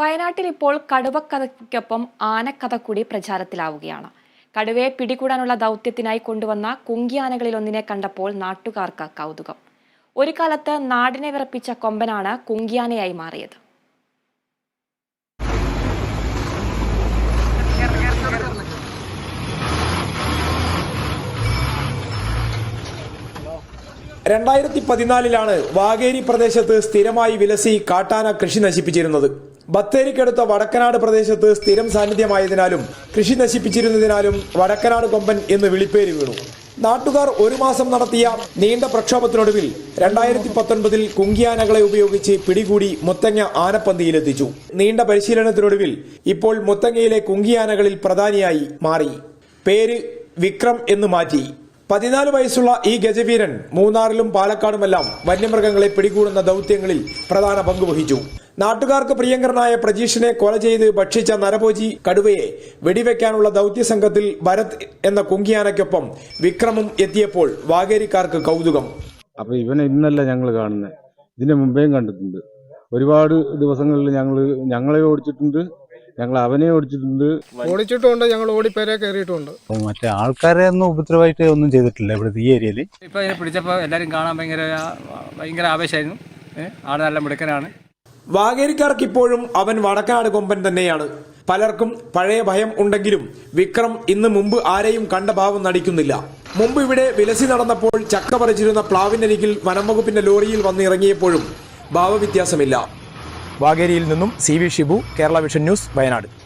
വയനാട്ടിൽ ഇപ്പോൾ കടുവക്കഥയ്ക്കൊപ്പം ആനക്കഥ കൂടി പ്രചാരത്തിലാവുകയാണ്. കടുവയെ പിടികൂടാനുള്ള ദൗത്യത്തിനായി കൊണ്ടുവന്ന കുങ്കിയാനകളിൽ ഒന്നിനെ കണ്ടപ്പോൾ നാട്ടുകാർക്ക് കൗതുകം. ഒരു കാലത്ത് നാടിനെ വിറപ്പിച്ച കൊമ്പനാണ് കുങ്കിയാനയായി മാറിയത്. രണ്ടായിരത്തി പതിനാലിലാണ് വാഗേരി പ്രദേശത്ത് സ്ഥിരമായി വിലസി കാട്ടാന കൃഷി നശിപ്പിച്ചിരുന്നത്. ബത്തേരിക്കടുത്ത വടക്കനാട് പ്രദേശത്ത് സ്ഥിരം സാന്നിധ്യമായതിനാലും കൃഷി നശിപ്പിച്ചിരുന്നതിനാലും വടക്കനാട് കൊമ്പൻ എന്ന് വിളിപ്പേര് വീണു. നാട്ടുകാർ ഒരു മാസം നടത്തിയ നീണ്ട പ്രക്ഷോഭത്തിനൊടുവിൽ രണ്ടായിരത്തി പത്തൊൻപതിൽ കുങ്കിയാനകളെ ഉപയോഗിച്ച് പിടികൂടി മുത്തങ്ങ ആനപ്പന്തിയിലെത്തിച്ചു. നീണ്ട പരിശീലനത്തിനൊടുവിൽ ഇപ്പോൾ മുത്തങ്ങയിലെ കുങ്കിയാനകളിൽ പ്രധാനിയായി മാറി. പേര് വിക്രം എന്ന് മാറ്റി. പതിനാല് വയസ്സുള്ള ഈ ഗജവീരൻ മൂന്നാറിലും പാലക്കാടുമെല്ലാം വന്യമൃഗങ്ങളെ പിടികൂടുന്ന ദൗത്യങ്ങളിൽ പ്രധാന പങ്ക് വഹിച്ചു. നാട്ടുകാർക്ക് പ്രിയങ്കരനായ പ്രജീഷിനെ കൊല ചെയ്ത് ഭക്ഷിച്ച നരഭോജി കടുവയെ വെടിവെക്കാനുള്ള ദൗത്യസംഘത്തിൽ ഭരത് എന്ന കുങ്കിയാനയ്ക്കൊപ്പം വിക്രമും എത്തിയപ്പോൾ വാഗേരിക്കാർക്ക് കൗതുകം. അപ്പൊ ഇവനെ ഇന്നല്ല ഞങ്ങൾ കാണുന്നത് ഇതിനു മുമ്പേയും കണ്ടിട്ടുണ്ട്. ഒരുപാട് ദിവസങ്ങളിൽ ഞങ്ങൾ ഞങ്ങളെ ഓടിച്ചിട്ടുണ്ട്. ഞങ്ങൾ അവനെ ഓടിച്ചിട്ടുണ്ട്. ഓടിച്ചിട്ടുണ്ട് ഞങ്ങൾ ഓടിപ്പേരെ കയറിയിട്ടുണ്ട് മറ്റേ ആൾക്കാരെ ഒന്നും ഉപദ്രവമായിട്ട് ഒന്നും ചെയ്തിട്ടില്ല ഇവിടെ ഈ ഏരിയയിൽ ഇപ്പൊ ഇതിനെ പിടിച്ചപ്പോൾ എല്ലാരും കാണാൻ ഭയങ്കര ഭയങ്കര ആവേശമായിരുന്നു. ആൾ നല്ല മിടുക്കനാണ്. വാഗേരിക്കാർക്ക് ഇപ്പോഴും അവൻ വടക്കാട് കൊമ്പൻ തന്നെയാണ്. പലർക്കും പഴയ ഭയം ഉണ്ടെങ്കിലും വിക്രം ഇന്ന് മുമ്പ് ആരെയും കണ്ട ഭാവം നടിക്കുന്നില്ല. മുമ്പ് ഇവിടെ വിലസി നടന്നപ്പോൾ ചക്ക പറിച്ചിരുന്ന പ്ലാവിനരികിൽ വനംവകുപ്പിന്റെ ലോറിയിൽ വന്നിറങ്ങിയപ്പോഴും ഭാവവ്യത്യാസമില്ല. വാഗേരിയിൽ നിന്നും C V Shibu Kerala vision news Wayanad.